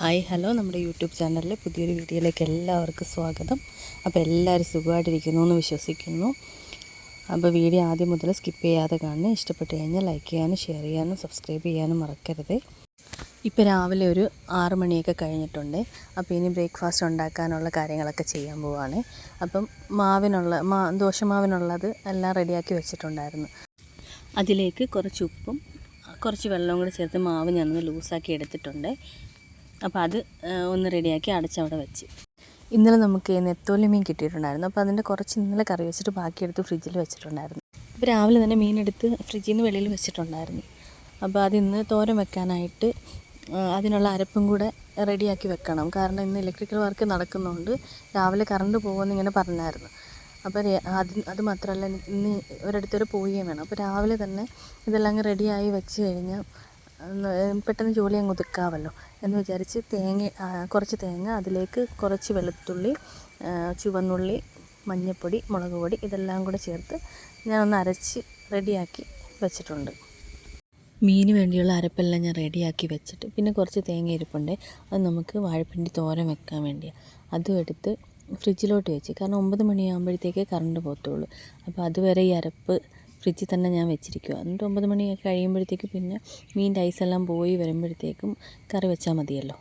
Hi hello. നമ്മുടെ YouTube ചാനലിലെ പുതിയൊരു വീഡിയോയിലേക്ക് എല്ലാവർക്കും സ്വാഗതം. അപ്പോൾ എല്ലാവരും സുഖമായിട്ടിരിക്കുന്നു എന്ന് വിശ്വസിക്കുന്നു. അപ്പോൾ വീഡിയോ ആദ്യം മുതൽ സ്കിപ്പ് ചെയ്യാതെ കാണുന്നത് ഇഷ്ടപ്പെട്ട് കഴിഞ്ഞാൽ ലൈക്ക് ചെയ്യാനും ഷെയർ ചെയ്യാനും സബ്സ്ക്രൈബ് ചെയ്യാനും മറക്കരുത്. ഇപ്പോൾ രാവിലെ ഒരു ആറ് മണിയൊക്കെ കഴിഞ്ഞിട്ടുണ്ട്. അപ്പോൾ ഇനി ബ്രേക്ക്ഫാസ്റ്റ് ഉണ്ടാക്കാനുള്ള കാര്യങ്ങളൊക്കെ ചെയ്യാൻ പോവാണ്. അപ്പം മാവിനുള്ള മാ ദോശമാവിനുള്ളത് എല്ലാം റെഡിയാക്കി വെച്ചിട്ടുണ്ടായിരുന്നു. അതിലേക്ക് കുറച്ച് ഉപ്പും കുറച്ച് വെള്ളവും കൂടി ചേർത്ത് മാവ് ഞാനൊന്ന് ലൂസാക്കി എടുത്തിട്ടുണ്ട്. അപ്പോൾ അത് ഒന്ന് റെഡിയാക്കി അടച്ചവിടെ വെച്ച്. ഇന്നലെ നമുക്ക് നെത്തോലി മീൻ കിട്ടിയിട്ടുണ്ടായിരുന്നു. അപ്പോൾ അതിന്റെ കുറച്ച് ഇന്നലെ കറി വെച്ചിട്ട് ബാക്കി ബാക്കിയെടുത്ത് ഫ്രിഡ്ജിൽ വെച്ചിട്ടുണ്ടായിരുന്നു. അപ്പോൾ രാവിലെ തന്നെ മീനെടുത്ത് ഫ്രിഡ്ജിൽ നിന്ന് വെളിയിൽ വെച്ചിട്ടുണ്ടായിരുന്നു. അപ്പോൾ അത് ഇന്ന് വെക്കാനായിട്ട് അതിനുള്ള അരപ്പും കൂടെ റെഡിയാക്കി വെക്കണം. കാരണം ഇന്ന് ഇലക്ട്രിക്കൽ വർക്ക് നടക്കുന്നുണ്ട് രാവിലെ കറണ്ട് പോകുമെന്ന് ഇങ്ങനെ പറഞ്ഞായിരുന്നു. അപ്പോൾ അത് അത് മാത്രമല്ല ഇന്ന് ഒരിടത്തൊരു പോവുകയും വേണം. അപ്പോൾ രാവിലെ തന്നെ ഇതെല്ലാം അങ്ങ് റെഡിയായി വെച്ച് കഴിഞ്ഞാൽ പെട്ടെന്ന് ജോലി അങ്ങ് ഒതുക്കാമല്ലോ എന്ന് വിചാരിച്ച് തേങ്ങ കുറച്ച് തേങ്ങ അതിലേക്ക് കുറച്ച് വെളുത്തുള്ളി ചുവന്നുള്ളി മഞ്ഞൾപ്പൊടി മുളക് പൊടി ഇതെല്ലാം കൂടെ ചേർത്ത് ഞാനൊന്ന് അരച്ച് റെഡിയാക്കി വെച്ചിട്ടുണ്ട്. മീന് വേണ്ടിയുള്ള അരപ്പെല്ലാം ഞാൻ റെഡിയാക്കി വെച്ചിട്ട് പിന്നെ കുറച്ച് തേങ്ങ ഇരിപ്പുണ്ട് അത് നമുക്ക് വാഴപ്പിണ്ടി തോരൻ വെക്കാൻ വേണ്ടിയാണ് അതും എടുത്ത് ഫ്രിഡ്ജിലോട്ട് വെച്ച്. കാരണം ഒമ്പത് മണിയാകുമ്പോഴത്തേക്കേ കറണ്ട് പോകത്തുള്ളൂ. അപ്പോൾ അതുവരെ ഈ അരപ്പ് ഫ്രിഡ്ജിൽ തന്നെ ഞാൻ വെച്ചിരിക്കുക എന്നിട്ട് ഒമ്പത് മണിയൊക്കെ കഴിയുമ്പോഴത്തേക്ക് പിന്നെ മീന്റെ ഐസെല്ലാം പോയി വരുമ്പോഴത്തേക്കും കറി വെച്ചാൽ മതിയല്ലോ.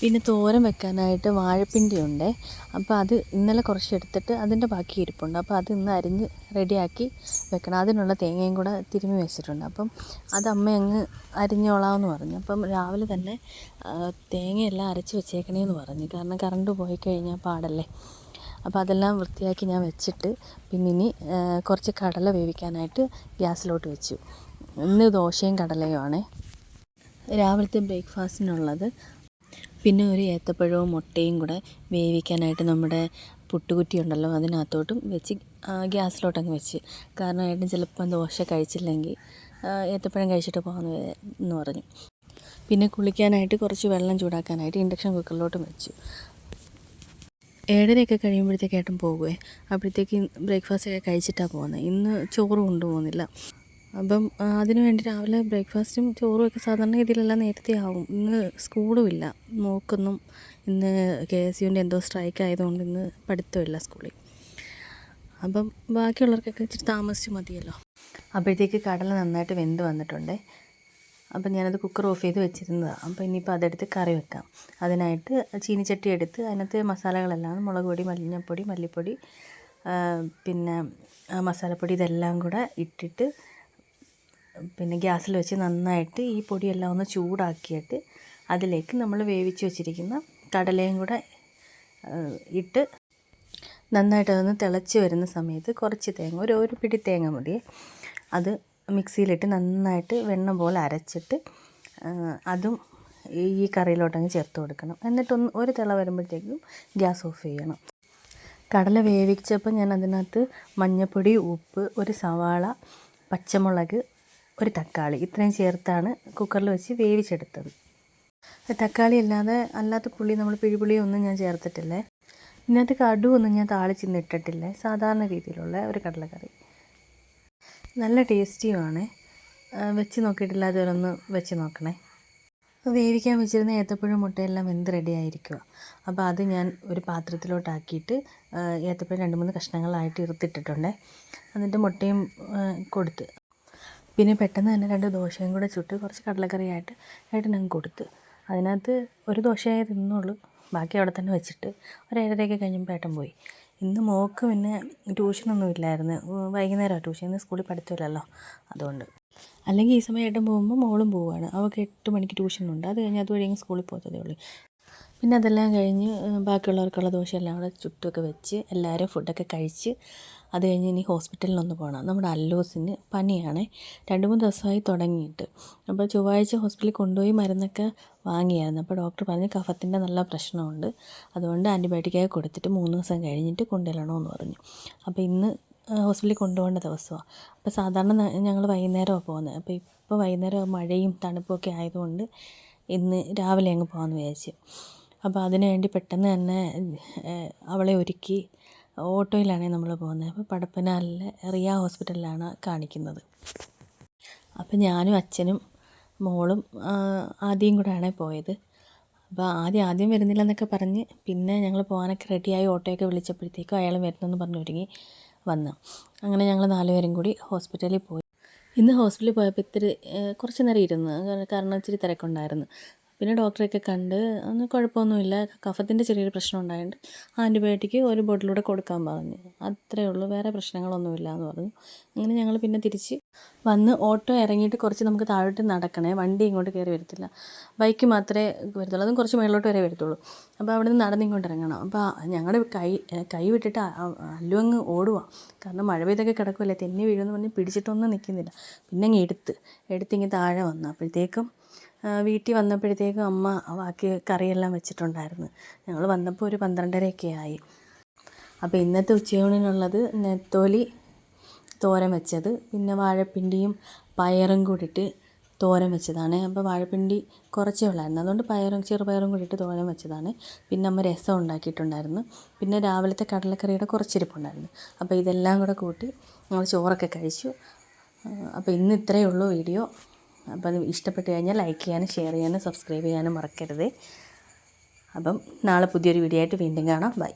പിന്നെ തോരൻ വെക്കാനായിട്ട് വാഴപ്പിണ്ടി ഉണ്ട് അപ്പോൾ അത് ഇന്നലെ കുറച്ച് എടുത്തിട്ട് അതിന്റെ ബാക്കി ഇരിപ്പുണ്ട്. അപ്പോൾ അത് ഇന്ന് അരിഞ്ഞ് റെഡിയാക്കി വെക്കണം. അതിനുള്ള തേങ്ങയും കൂടെ തിരുമ്മി വെച്ചിട്ടുണ്ട്. അപ്പം അത് അമ്മ അങ്ങ് അരിഞ്ഞോളാമെന്ന് പറഞ്ഞു. അപ്പം രാവിലെ തന്നെ തേങ്ങയെല്ലാം അരച്ച് വെച്ചേക്കണേന്ന് പറഞ്ഞു. കാരണം കറണ്ട് പോയി കഴിഞ്ഞാൽ പാടല്ലേ? അപ്പോൾ അതെല്ലാം വൃത്തിയാക്കി ഞാൻ വെച്ചിട്ട് പിന്നെ ഇനി കുറച്ച് കടല വേവിക്കാനായിട്ട് ഗ്യാസിലോട്ട് വെച്ചു. ഇന്ന് ദോശയും കടലയുമാണ്. രാവിലത്തെ ബ്രേക്ക്ഫാസ്റ്റിനുള്ളത് പിന്നെ ഒരു ഏത്തപ്പഴവും മുട്ടയും കൂടെ വേവിക്കാനായിട്ട് നമ്മുടെ പുട്ടുകുറ്റി ഉണ്ടല്ലോ അതിനകത്തോട്ടും വെച്ച് ഗ്യാസിലോട്ടങ്ങ് വെച്ച്. കാരണം ഏട്ടൻ ചിലപ്പം ദോശ കഴിച്ചില്ലെങ്കിൽ ഏത്തപ്പഴം കഴിച്ചിട്ട് പോകാമെന്ന് എന്ന് പറഞ്ഞു. പിന്നെ കുളിക്കാനായിട്ട് കുറച്ച് വെള്ളം ചൂടാക്കാനായിട്ട് ഇൻഡക്ഷൻ കുക്കറിലോട്ടും വെച്ചു. ഏഴരയൊക്കെ കഴിയുമ്പോഴത്തേക്ക് ഏട്ടൻ പോകുവേ. അപ്പോഴത്തേക്ക് ബ്രേക്ക്ഫാസ്റ്റ് ഒക്കെ കഴിച്ചിട്ടാണ് പോകുന്നത് ഇന്ന് ചോറ് കൊണ്ടുപോകുന്നില്ല. അപ്പം അതിനു വേണ്ടി രാവിലെ ബ്രേക്ക്ഫാസ്റ്റും ചോറും ഒക്കെ സാധാരണ രീതിയിലെല്ലാം നേരത്തെ ആവും. ഇന്ന് സ്കൂളും ഇല്ല. നോക്കൊന്നും ഇന്ന് കെ എസ് യുവിന്റെ എന്തോ സ്ട്രൈക്ക് ആയതുകൊണ്ട് ഇന്ന് പഠിത്തമില്ല സ്കൂളിൽ അപ്പം ബാക്കിയുള്ളവർക്കൊക്കെ ഇച്ചിരി താമസിച്ച് മതിയല്ലോ. അപ്പോഴത്തേക്ക് കടല നന്നായിട്ട് വെന്ത് വന്നിട്ടുണ്ടേ. അപ്പം ഞാനത് കുക്കർ ഓഫ് ചെയ്ത് വെച്ചിരുന്നതാണ് അപ്പോൾ ഇനിയിപ്പോൾ അതെടുത്ത് കറി വെക്കാം. അതിനായിട്ട് ചീനിച്ചട്ടി എടുത്ത് അതിനകത്ത് മസാലകളെല്ലാം മുളക് പൊടി മഞ്ഞൾപ്പൊടി മല്ലിപ്പൊടി പിന്നെ മസാലപ്പൊടി ഇതെല്ലാം കൂടെ ഇട്ടിട്ട് പിന്നെ ഗ്യാസിൽ വെച്ച് നന്നായിട്ട് ഈ പൊടിയെല്ലാം ഒന്ന് ചൂടാക്കിയിട്ട് അതിലേക്ക് നമ്മൾ വേവിച്ച് വെച്ചിരിക്കുന്ന കടലയും കൂടെ ഇട്ട് നന്നായിട്ട് അതൊന്ന് തിളച്ച് വരുന്ന സമയത്ത് കുറച്ച് തേങ്ങ ഒരു ഒരു പിടി തേങ്ങ മതി. അത് മിക്സിയിലിട്ട് നന്നായിട്ട് വെണ്ണ പോലെ അരച്ചിട്ട് അതും ഈ കറിയിലോട്ടങ്ങ് ചേർത്ത് കൊടുക്കണം. എന്നിട്ടൊന്ന് ഒരു തിള വരുമ്പോഴത്തേക്കും ഗ്യാസ് ഓഫ് ചെയ്യണം. കടല വേവിച്ചപ്പോൾ ഞാൻ അതിനകത്ത് മഞ്ഞൾപ്പൊടി ഉപ്പ് ഒരു സവാള പച്ചമുളക് ഒരു തക്കാളി ഇത്രയും ചേർത്താണ് കുക്കറിൽ വെച്ച് വേവിച്ചെടുത്തത്. തക്കാളി അല്ലാതെ അല്ലാത്ത പുളി നമ്മൾ പിഴിപുളി ഒന്നും ഞാൻ ചേർത്തിട്ടില്ലേ? ഇതിനകത്ത് കടുവൊന്നും ഞാൻ താളിച്ചൊന്നും ഇട്ടിട്ടില്ല? സാധാരണ രീതിയിലുള്ള ഒരു കടലക്കറി. നല്ല ടേസ്റ്റിയുമാണ്. വെച്ച് നോക്കിയിട്ടില്ല അതൊന്ന് വെച്ച് നോക്കണേ. വേവിക്കാൻ വെച്ചിരുന്ന ഏത്തപ്പഴം മുട്ടയെല്ലാം വെന്ത് റെഡി ആയിരിക്കുക അപ്പോൾ അത് ഞാൻ ഒരു പാത്രത്തിലോട്ടാക്കിയിട്ട് ഏത്തപ്പഴം രണ്ട് മൂന്ന് കഷ്ണങ്ങളായിട്ട് ഇറുത്തിട്ടിട്ടുണ്ട്. എന്നിട്ട് മുട്ടയും കൊടുത്ത്. പിന്നെ പെട്ടെന്ന് തന്നെ രണ്ട് ദോശയും കൂടെ ചുട്ട് കുറച്ച് കടലക്കറിയായിട്ട് ഏട്ടനങ്ങ് കൊടുത്ത്. അതിനകത്ത് ഒരു ദോശയായി തിന്നുള്ളൂ. ബാക്കി അവിടെ തന്നെ വെച്ചിട്ട് ഒരു കഴിഞ്ഞപ്പോൾ ഏട്ടൻ പോയി. ഇന്ന് മോക്ക് പിന്നെ ട്യൂഷനൊന്നും ഇല്ലായിരുന്നു. വൈകുന്നേരമാണ് ട്യൂഷൻ. ഇന്ന് സ്കൂളിൽ പഠിത്തമില്ലല്ലോ. അതുകൊണ്ട്. അല്ലെങ്കിൽ ഈ സമയം ഏട്ടൻ പോകുമ്പോൾ മോളും പോവുകയാണ്. അവൾക്ക് എട്ട് മണിക്ക് ട്യൂഷനുണ്ട്. അത് കഴിഞ്ഞ് അതുവഴി സ്കൂളിൽ പോകത്തതേ ഉള്ളൂ. പിന്നെ അതെല്ലാം കഴിഞ്ഞ് ബാക്കിയുള്ളവർക്കുള്ള ദോശയെല്ലാം കൂടെ ചുട്ടൊക്കെ വെച്ച് എല്ലാവരും ഫുഡൊക്കെ കഴിച്ച് അത് കഴിഞ്ഞ് ഇനി ഹോസ്പിറ്റലിലൊന്ന് പോകണം നമ്മുടെ അല്ലൂസിന് പനിയാണ്. രണ്ട് മൂന്ന് ദിവസമായി തുടങ്ങിയിട്ട്. അപ്പോൾ ചൊവ്വാഴ്ച ഹോസ്പിറ്റലിൽ കൊണ്ടുപോയി മരുന്നൊക്കെ വാങ്ങിയായിരുന്നു. അപ്പോൾ ഡോക്ടർ പറഞ്ഞ് കഫത്തിന്റെ നല്ല പ്രശ്നമുണ്ട്. അതുകൊണ്ട് ആന്റിബയോട്ടിക്കായി കൊടുത്തിട്ട് മൂന്ന് ദിവസം കഴിഞ്ഞിട്ട് കൊണ്ടുവരണമെന്ന് പറഞ്ഞു. അപ്പോൾ ഇന്ന് ഹോസ്പിറ്റലിൽ കൊണ്ടുപോകേണ്ട ദിവസമാണ്. അപ്പോൾ സാധാരണ ഞങ്ങൾ വൈകുന്നേരമാണ് പോകുന്നത്. അപ്പോൾ ഇപ്പോൾ വൈകുന്നേരം മഴയും തണുപ്പൊക്കെ ആയതുകൊണ്ട് ഇന്ന് രാവിലെ അങ്ങ് പോകാമെന്ന് വിചാരിച്ചു. അപ്പോൾ അതിനു വേണ്ടി പെട്ടെന്ന് തന്നെ അവളെ ഒരുക്കി ഓട്ടോയിലാണ് നമ്മൾ പോകുന്നത്. അപ്പോൾ പടപ്പനാലിലെ റിയ ഹോസ്പിറ്റലിലാണ് കാണിക്കുന്നത്. അപ്പോൾ ഞാനും അച്ഛനും മോളും ആദ്യം കൂടെയാണ് പോയത്. അപ്പോൾ ആദ്യം ആദ്യം വരുന്നില്ല എന്നൊക്കെ പറഞ്ഞ് പിന്നെ ഞങ്ങൾ പോകാനൊക്കെ റെഡിയായി ഓട്ടോയൊക്കെ വിളിച്ചപ്പോഴത്തേക്കും അയാൾ വരുന്നെന്ന് പറഞ്ഞ് ഒരുങ്ങി വന്ന്. അങ്ങനെ ഞങ്ങൾ നാലുപേരും കൂടി ഹോസ്പിറ്റലിൽ പോയി. ഇന്ന് ഹോസ്പിറ്റലിൽ പോയപ്പോൾ ഇത്തിരി കുറച്ച് നേരം ഇരുന്ന് കാരണം ഇച്ചിരി തിരക്കുണ്ടായിരുന്നു. പിന്നെ ഡോക്ടറെയൊക്കെ കണ്ട് ഒന്നും കുഴപ്പമൊന്നുമില്ല. കഫത്തിന്റെ ചെറിയൊരു പ്രശ്നം ഉണ്ടായതുകൊണ്ട് ആന്റിബയോട്ടിക്ക് ഒരു ബോട്ടിലൂടെ കൊടുക്കാൻ പറഞ്ഞു. അത്രയേ ഉള്ളൂ. വേറെ പ്രശ്നങ്ങളൊന്നുമില്ല എന്ന് പറഞ്ഞു. അങ്ങനെ ഞങ്ങൾ പിന്നെ തിരിച്ച് വന്ന് ഓട്ടോ ഇറങ്ങിയിട്ട് കുറച്ച് നമുക്ക് താഴോട്ട് നടക്കണേ. വണ്ടി ഇങ്ങോട്ട് കയറി വരത്തില്ല. ബൈക്ക് മാത്രമേ വരത്തുള്ളൂ. അതും കുറച്ച് മേളിലോട്ട് വരെ വരത്തുള്ളൂ. അപ്പോൾ അവിടെ നിന്ന് നടന്ന് ഇങ്ങോട്ട് ഇറങ്ങണം. അപ്പോൾ ഞങ്ങളുടെ കൈ കൈ വിട്ടിട്ട് അല്ലു അങ്ങ് ഓടുക കാരണം മഴ പെയ്തൊക്കെ കിടക്കുമല്ലേ തെന്നി വീഴുമെന്ന് പറഞ്ഞ് പിടിച്ചിട്ടൊന്നും നിൽക്കുന്നില്ല. പിന്നെ അങ്ങ് എടുത്ത് എടുത്തിങ്ങ് താഴെ വന്നു. അപ്പോഴത്തേക്കും വീട്ടിൽ വന്നപ്പോഴത്തേക്കും അമ്മ ബാക്കി കറിയെല്ലാം വെച്ചിട്ടുണ്ടായിരുന്നു. ഞങ്ങൾ വന്നപ്പോൾ ഒരു പന്ത്രണ്ടരയൊക്കെ ആയി. അപ്പോൾ ഇന്നത്തെ ഉച്ചയൂണിനുള്ളത് നെത്തോലി തോരൻ വെച്ചത് പിന്നെ വാഴപ്പിണ്ടിയും പയറും കൂടിയിട്ട് തോരൻ വെച്ചതാണ്. അപ്പോൾ വാഴപ്പിണ്ടി കുറച്ചേ ഉള്ളായിരുന്നു. അതുകൊണ്ട് പയറും ചെറുപയറും കൂടിയിട്ട് തോരൻ വെച്ചതാണ്. പിന്നെ അമ്മ രസം ഉണ്ടാക്കിയിട്ടുണ്ടായിരുന്നു. പിന്നെ രാവിലത്തെ കടലക്കറിയുടെ കുറച്ചിരിപ്പുണ്ടായിരുന്നു. അപ്പോൾ ഇതെല്ലാം കൂടെ കൂട്ടി ഞങ്ങൾ ചോറൊക്കെ കഴിച്ചു. അപ്പോൾ ഇന്ന് ഇത്രയേ ഉള്ളൂ വീഡിയോ. അപ്പോൾ അത് ഇഷ്ടപ്പെട്ട് കഴിഞ്ഞാൽ ലൈക്ക് ചെയ്യാനും ഷെയർ ചെയ്യാനും സബ്സ്ക്രൈബ് ചെയ്യാനും മറക്കരുത്. അപ്പം നാളെ പുതിയൊരു വീഡിയോ ആയിട്ട് വീണ്ടും കാണാം. ബൈ